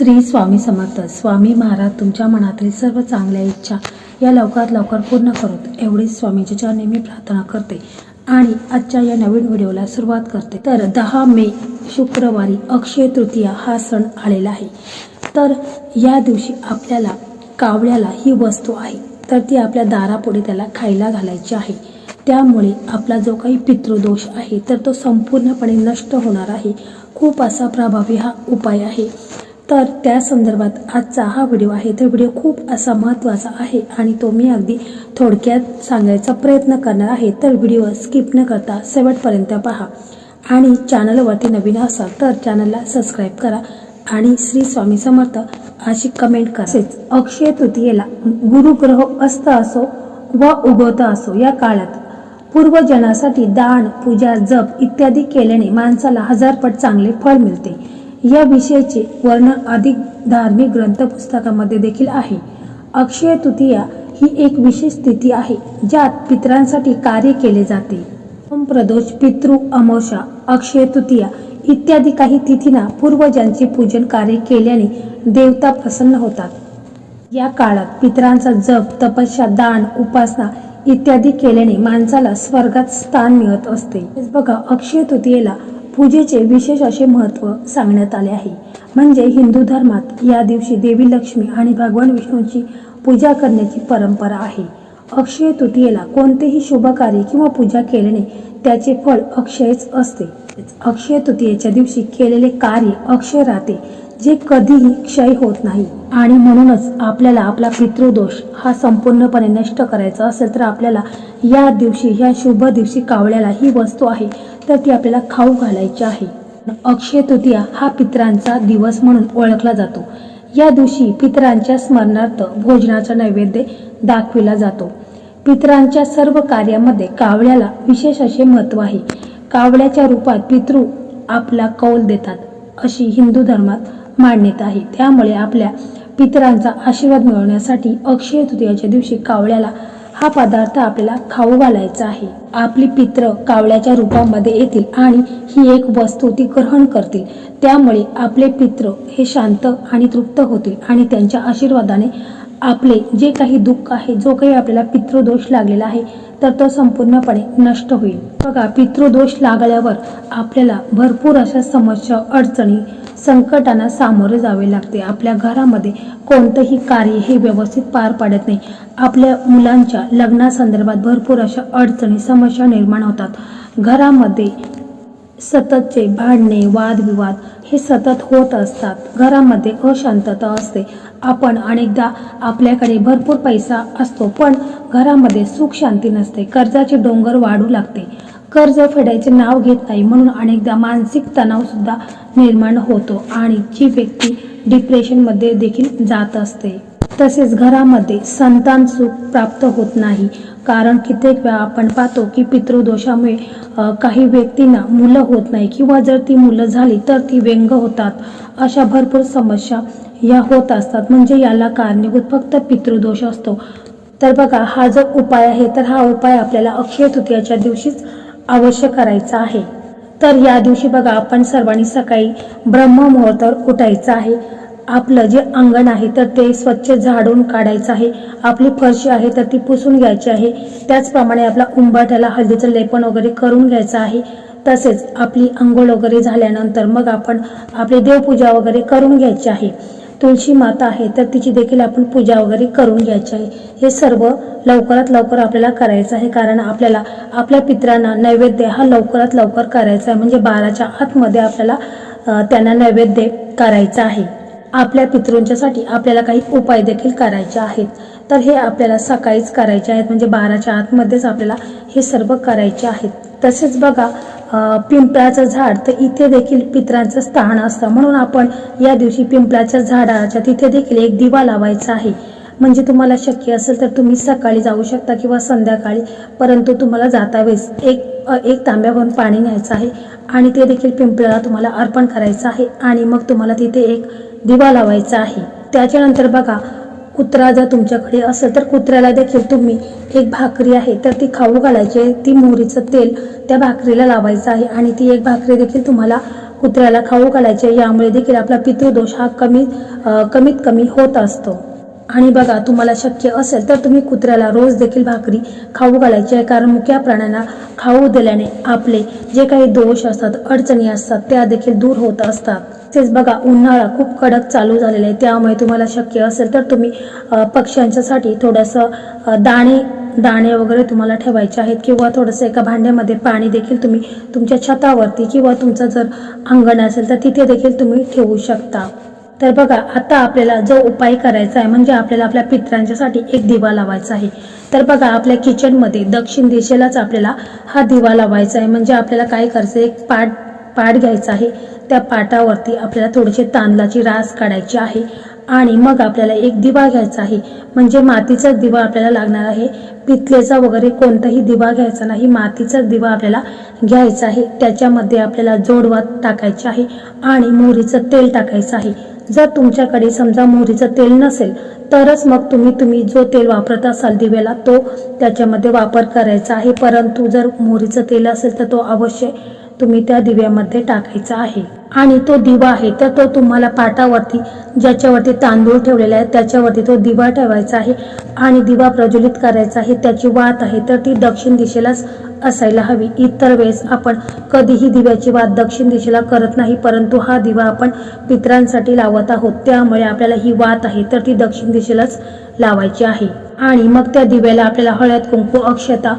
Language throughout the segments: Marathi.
श्री स्वामी समर्थ. स्वामी महाराज तुमच्या मनातील सर्व चांगल्या इच्छा या लवकरात लवकर पूर्ण करोत. एवढीच स्वामीच्या नेहमी प्रार्थना करते आणि आजच्या या नवीन व्हिडिओला सुरुवात करते. तर दहा मे शुक्रवारी अक्षय तृतीया हा सण आलेला आहे. तर या दिवशी आपल्याला कावळ्याला ही वस्तू आहे. तर ती आपल्या दारापुढे त्याला खायला घालायची आहे. त्यामुळे आपला जो काही पितृदोष आहे तर तो संपूर्णपणे नष्ट होणार आहे. खूप असा प्रभावी हा उपाय आहे. तर त्या संदर्भात आजचा हा व्हिडिओ आहे. तर व्हिडिओ खूप असा महत्त्वाचा आहे आणि तो मी अगदी थोडक्यात सांगायचा प्रयत्न करणार आहे. तर व्हिडिओ स्किप न करता शेवटपर्यंत पहा. आणि चॅनलवरती नवीन असाल तर चॅनलला सबस्क्राईब करा आणि श्री स्वामी समर्थ अशी कमेंट करा. तसेच अक्षय तृतीयेला गुरुग्रह अस्त असो व उगवता असो या काळात पूर्वजनासाठी दान पूजा जप इत्यादी केल्याने माणसाला हजारपट चांगले फळ मिळते. या विषयीचे वर्णन अधिक धार्मिक ग्रंथ पुस्तकामध्ये देखील आहे. अक्षय तृतीया ही एक विशेष तिथी आहे ज्यात पितरांसाठी कार्य केले जाते. प्रदोष पितृ अमोशा अक्षय तृतीया इत्यादी काही तिथींना पूर्वजांचे पूजन कार्य केल्याने देवता प्रसन्न होतात. या काळात पितरांचा जप तपस्या दान उपासना इत्यादी केल्याने माणसाला स्वर्गात स्थान मिळत असते. बघा अक्षय तृतीयेला पूजेचे विशेष असे महत्त्व सांगण्यात आले आहे. म्हणजे हिंदू धर्मात या दिवशी देवी लक्ष्मी आणि भगवान विष्णूंची पूजा करण्याची परंपरा आहे. अक्षय तृतीयेला कोणतेही शुभ कार्य किंवा पूजा केल्याने त्याचे फळ अक्षयच असते. अक्षय तृतीयेच्या दिवशी केलेले कार्य अक्षय राहते. जे कधीही क्षय होत नाही. आणि म्हणूनच आपल्याला आपला पितृदोष हा संपूर्णपणे नष्ट करायचा असेल तर आपल्याला या दिवशी ह्या शुभ दिवशी कावळ्याला ही वस्तू आहे तर ती आपल्याला खाऊ घालायची आहे. अक्षय तृतीया हा पितरांचा दिवस म्हणून ओळखला जातो. या दिवशी पितरांच्या स्मरणार्थ भोजनाचा नैवेद्य दाखविला जातो. पितरांच्या सर्व कार्यामध्ये कावळ्याला विशेष असे महत्त्व आहे. कावळ्याच्या रूपात पितृ आपला कौल देतात अशी हिंदू धर्मात मान्यता आहे. त्यामुळे आपल्या पितरांचा आशीर्वाद मिळवण्यासाठी अक्षय तृतीयाच्या दिवशी कावळ्याला हा पदार्थ आपल्याला खाऊ घालायचा आहे. आपली पित्र कावळ्याच्या रूपामध्ये येतील आणि ही एक वस्तू ती ग्रहण करतील. त्यामुळे आपले पित्र हे शांत आणि तृप्त होतील आणि त्यांच्या आशीर्वादाने आपले जे काही दुःख आहे जो काही आपल्याला पितृदोष लागलेला आहे तर तो संपूर्णपणे नष्ट होईल. बघा पितृदोष लागल्यावर आपल्याला भरपूर अशा समस्या अडचणी संकटांना सामोरे जावे लागते. आपल्या घरामध्ये कोणतंही कार्य हे व्यवस्थित पार पाडत नाही. आपल्या मुलांच्या लग्नासंदर्भात भरपूर अशा अडचणी समस्या निर्माण होतात. घरामध्ये सततचे भांडणे वादविवाद हे सतत होत असतात. घरामध्ये अशांतता असते. आपण अनेकदा आपल्याकडे भरपूर पैसा असतो पण घरामध्ये सुख शांती नसते. कर्जाचे डोंगर वाढू लागते. कर्ज फेडायचे नाव घेत नाही म्हणून अनेकदा मानसिक तणावसुद्धा निर्माण होतो आणि जी व्यक्ती डिप्रेशनमध्ये देखील जात असते. तसेच घरामध्ये संतान सुख प्राप्त होत नाही. कारण कित्येक वेळा आपण पाहतो की पितृदोषामुळे काही व्यक्तींना मुलं होत नाही किंवा जर ती मुलं झाली तर ती व्यंग होतात. अशा भरपूर समस्या या होत असतात. म्हणजे याला कारणीभूत फक्त पितृदोष असतो. तर बघा हा जो उपाय आहे तर हा उपाय आपल्याला अक्षय तृतीयाच्या दिवशीच अवश्य करायचा आहे. तर या दिवशी बघा आपण सर्वांनी सकाळी ब्रह्ममुहूर्तावर उठायचं आहे. आपलं जे अंगण आहे तर ते स्वच्छ झाडून काढायचं आहे. आपली फरशी आहे तर ती पुसून घ्यायची आहे. त्याचप्रमाणे आपला उंबाठ्याला हळदीचं लेपन वगैरे करून घ्यायचं आहे. तसेच आपली आंघोळ वगैरे झाल्यानंतर मग आपण आपली देवपूजा वगैरे करून घ्यायची आहे. तुळशी माता आहे तर तिची देखील आपण पूजा वगैरे करून घ्यायची आहे. हे सर्व लवकरात लवकर आपल्याला करायचं आहे कारण आपल्याला आपल्या पित्रांना नैवेद्य हा लवकरात लवकर करायचा आहे. म्हणजे बाराच्या आतमध्ये आपल्याला त्यांना नैवेद्य करायचा आहे. आपल्या पितृंच्यासाठी आपल्याला काही उपाय देखील करायचे आहेत. तर हे आपल्याला सकाळीच करायचे आहेत. म्हणजे बाराच्या आतमध्येच आपल्याला हे सर्व करायचे आहेत. तसेच बघा पिंपळाचं झाड तर इथे देखील पित्रांचं स्थान असतं. म्हणून आपण या दिवशी पिंपळाच्या झाडाच्या तिथे देखील एक दिवा लावायचा आहे. म्हणजे तुम्हाला शक्य असेल तर तुम्ही सकाळी जाऊ शकता किंवा संध्याकाळी परंतु तुम्हाला जाता वेळेस एक एक तांब्यावरून पाणी न्यायचं आहे आणि ते देखील पिंपळाला तुम्हाला अर्पण करायचं आहे आणि मग तुम्हाला तिथे एक दिवा लावायचा आहे. त्याच्यानंतर बघा कुत्रा जर तुमच्याकडे असेल तर कुत्र्याला देखील तुम्ही एक भाकरी आहे तर ती खाऊ घालायची. आहे ती मोहरीचं तेल त्या भाकरीला लावायचं आहे आणि ती एक भाकरी देखील तुम्हाला कुत्र्याला खाऊ घालायचे यामुळे देखील आपला पितृदोष हा कमी कमीत कमी होत असतो. आणि बघा तुम्हाला शक्य असेल तर तुम्ही कुत्र्याला रोज देखील भाकरी खाऊ घालायची आहे. कारण मुख्या प्राण्यांना खाऊ दिल्याने आपले जे काही दोष असतात अडचणी असतात त्या देखील दूर होत असतात. तसेच बघा उन्हाळा खूप कडक चालू झालेला आहे. त्यामुळे तुम्हाला शक्य असेल तर तुम्ही पक्ष्यांच्यासाठी थोडंसं दाणे दाणे वगैरे तुम्हाला ठेवायचे आहेत किंवा थोडंसं एका भांड्यामध्ये पाणी देखील तुम्ही तुमच्या छतावरती किंवा तुमचं जर अंगण असेल तर तिथे देखील तुम्ही ठेवू शकता. तर बघा आता आपल्याला जो उपाय करायचा आहे म्हणजे आपल्याला आपल्या पित्रांच्यासाठी एक दिवा लावायचा आहे. तर बघा आपल्या किचनमध्ये दक्षिण दिशेलाच आपल्याला हा दिवा लावायचा आहे. म्हणजे आपल्याला काय करायचं आहे? एक पाट पाट घ्यायचा आहे. त्या पाटावरती आपल्याला थोडीशी तांदळाची रास काढायची आहे आणि मग आपल्याला एक दिवा घ्यायचा आहे. म्हणजे मातीचा दिवा आपल्याला लागणार आहे. पितलेचा वगैरे कोणताही दिवा घ्यायचा नाही. मातीचा दिवा आपल्याला घ्यायचा आहे. त्याच्यामध्ये आपल्याला जोडवा टाकायचे आहे आणि मोहरीचं तेल टाकायचं आहे. जर तुमच्याकडे समजा मोहरीचं तेल नसेल तरच मग तुम्ही तुम्ही जो तेल वापरत असाल दिव्याला तो त्याच्यामध्ये वापर करायचा आहे. परंतु जर मोहरीचं तेल असेल तर तो अवश्य तुम्ही त्या दिव्यामध्ये टाकायचा आहे. आणि तो दिवा आहे तर तो तुम्हाला पाटावरती ज्याच्यावरती तांदूळ ठेवलेला आहे त्याच्यावरती तो दिवा ठेवायचा आहे. आणि दिवा प्रज्वलित करायचा आहे त्याची वात आहे तर ती दक्षिण दिशेलाच असायला हवी. इतर वेळेस आपण कधीही दिव्याची वात दक्षिण दिशेला करत नाही परंतु हा दिवा आपण पित्रांसाठी लावत आहोत. त्यामुळे आपल्याला ही वात आहे तर ती दक्षिण दिशेलाच लावायची आहे. आणि मग त्या दिव्याला आपल्याला हळद कुंकू अक्षता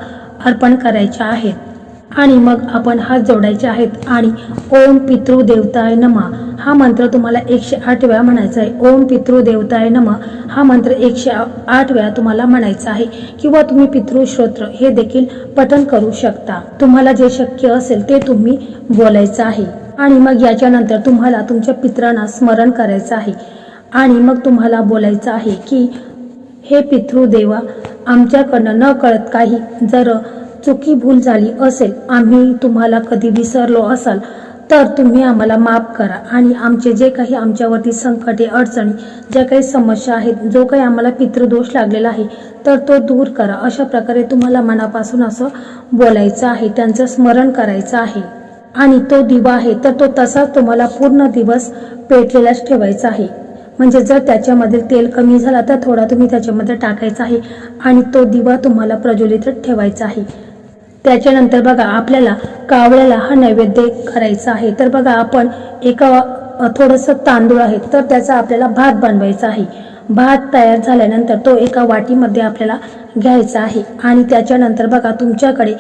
अर्पण करायच्या आहेत. आणि मग आपण हात जोडायचे आहेत आणि ओम पितृदेवताय नमा. हा मंत्र तुम्हाला एकशे आठ वेळा म्हणायचा आहे. ओम पितृदेवताय नमा. हा मंत्र एकशे आठ वेळा तुम्हाला म्हणायचा आहे. किंवा तुम्ही पितृश्रोत्र हे देखील पठन करू शकता. तुम्हाला जे शक्य असेल ते तुम्ही बोलायचं आहे. आणि मग याच्यानंतर तुम्हाला तुमच्या पित्रांना स्मरण करायचं आहे. आणि मग तुम्हाला बोलायचं आहे की हे पितृदेवा आमच्याकडनं न कळत काही जर चुकी भूल झाली असेल आम्ही तुम्हाला कधी विसरलो असाल तर तुम्ही आम्हाला माफ करा. आणि आमचे जे काही आमच्यावरती संकटे अडचणी ज्या काही समस्या आहेत जो काही आम्हाला पितृदोष लागलेला आहे तर तो दूर करा. अशा प्रकारे तुम्हाला मनापासून असं बोलायचं आहे त्यांचं स्मरण करायचं आहे. आणि तो दिवा आहे तर तो तसाच तुम्हाला पूर्ण दिवस पेटलेलाच ठेवायचा आहे. म्हणजे जर त्याच्यामध्ये तेल कमी झाला तर थोडा तुम्ही त्याच्यामध्ये टाकायचा आहे आणि तो दिवा तुम्हाला प्रज्वलित ठेवायचा आहे. त्याच्यानंतर बघा आपल्याला कावळ्याला हा नैवेद्य करायचा आहे. तर बघा आपण एका थोडंसं तांदूळ आहे तर त्याचा आपल्याला भात बनवायचा आहे. भात तयार झाल्यानंतर तो एका वाटीमध्ये आपल्याला घ्यायचा आहे. आणि त्याच्यानंतर बघा तुमच्याकडे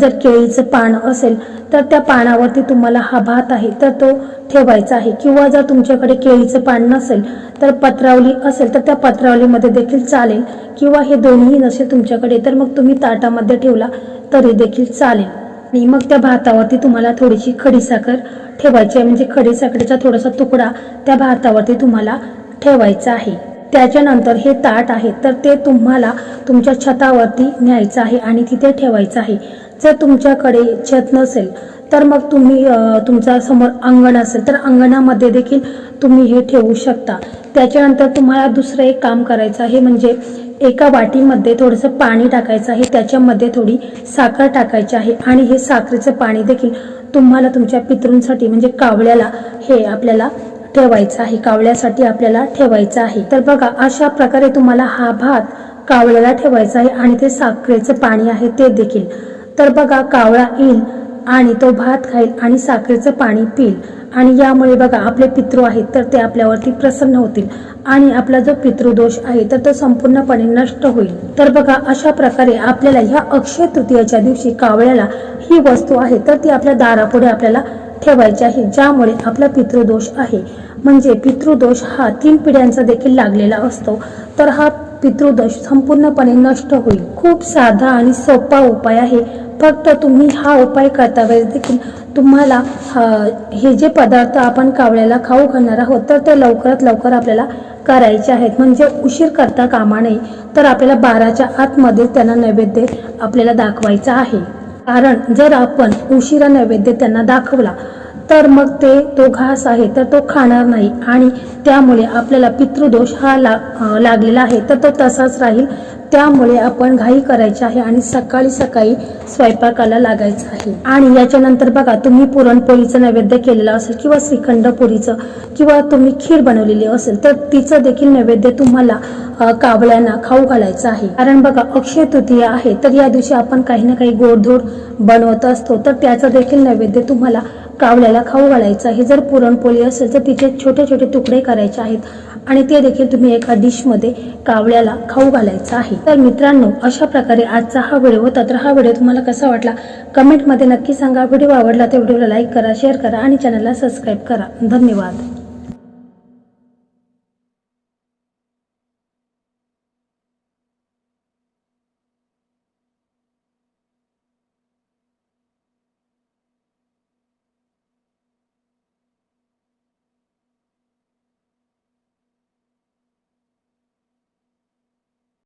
जर केळीचं पान असेल तर त्या पानावरती तुम्हाला हा भात आहे तर तो ठेवायचा आहे. किंवा जर तुमच्याकडे केळीचं पान नसेल तर पत्रावली असेल तर त्या पत्रावलीमध्ये देखील चालेल. किंवा हे दोन्ही नसेल तुमच्याकडे तर मग तुम्ही ताटामध्ये ठेवला तरी देखील चालेल. आणि मग त्या भातावरती तुम्हाला थोडीशी खडीसाखर ठेवायची आहे. म्हणजे खडीसाखरेचा थोडासा तुकडा त्या भातावरती तुम्हाला ठेवायचा आहे. त्याच्यानंतर हे ताट आहे तर ते तुम्हाला तुमच्या छतावरती न्यायचं आहे आणि तिथे ठेवायचं आहे. जर तुमच्याकडे छत नसेल तर मग तुम्ही तुमचा तुमच्यासमोर अंगण असेल तर अंगणामध्ये देखील तुम्ही हे ठेवू शकता. त्याच्यानंतर तुम्हाला दुसरं एक काम करायचं आहे म्हणजे एका वाटीमध्ये थोडंसं पाणी टाकायचं आहे त्याच्यामध्ये थोडी साखर टाकायची आहे आणि हे साखरेचं पाणी देखील तुम्हाला तुमच्या पितृंसाठी म्हणजे कावळ्याला हे आपल्याला ठेवायचा आहे कावळ्यासाठी आपल्याला ठेवायचं आहे. तर बघा अशा प्रकारे तुम्हाला हा भात कावळ्याला ठेवायचा आहे आणि ते साखरेचं पाणी आहे ते देखील. तर बघा कावळा येईल आणि तो भात खाईल आणि साखरेचं पाणी पिईल. आणि यामुळे बघा आपले पितृ आहेत तर ते आपल्यावरती प्रसन्न होतील. आणि आपला जो पितृदोष आहे तर तो संपूर्णपणे नष्ट होईल. तर बघा अशा प्रकारे आपल्याला ह्या अक्षय तृतीयाच्या दिवशी कावळ्याला ही वस्तू आहे तर ती आपल्या दारापुढे आपल्याला ठेवायचे आहे ज्यामुळे आपला पितृदोष आहे. म्हणजे पितृदोष हा तीन पिढ्यांचा देखील लागलेला असतो. तर हा पितृदोष संपूर्णपणे नष्ट होईल. खूप साधा आणि सोपा उपाय आहे. फक्त तुम्ही हा उपाय करता वेळेस देखील तुम्हाला हे जे पदार्थ आपण कावळ्याला खाऊ घालणार आहोत तर ते लवकरात लवकर आपल्याला करायचे आहेत. म्हणजे उशीर करता कामा नये. तर आपल्याला बाराच्या आतमध्ये त्यांना नैवेद्य आपल्याला दाखवायचा आहे. कारण जर आपण उशिरा नैवेद्य त्यांना दाखवला तर मग ते तो घास आहे तर तो खाणार नाही. आणि त्यामुळे आपल्याला पितृदोष हा ला लागलेला आहे तर तो तसाच राहील. त्यामुळे आपण घाई करायची आहे आणि सकाळी सकाळी स्वयंपाकाला लागायचं आहे. आणि याच्यानंतर बघा तुम्ही पुरणपोळीचं नैवेद्य केलेलं असेल किंवा श्रीखंड पुरीचं किंवा तुम्ही खीर बनवलेली असेल तर तिचं देखील नैवेद्य तुम्हाला कावळ्यांना खाऊ घालायचं आहे. कारण बघा अक्षय तृतीया आहे तर या दिवशी आपण काही ना काही गोडधोड बनवत असतो. तर त्याचं देखील नैवेद्य तुम्हाला कावल्याला खाऊ घालायचं आहे. जर पुरणपोळी असेल तर तिचे छोटे छोटे तुकडे करायचे आहेत. आणि ते देखील तुम्ही एका डिशमध्ये कावळ्याला खाऊ घालायचं आहे. तर मित्रांनो अशा प्रकारे आजचा हा व्हिडिओ होता. तर हा व्हिडिओ तुम्हाला कसा वाटला? कमेंटमध्ये नक्की सांगा. व्हिडिओ आवडला तर व्हिडिओला लाईक करा शेअर करा आणि चॅनलला सबस्क्राईब करा. धन्यवाद.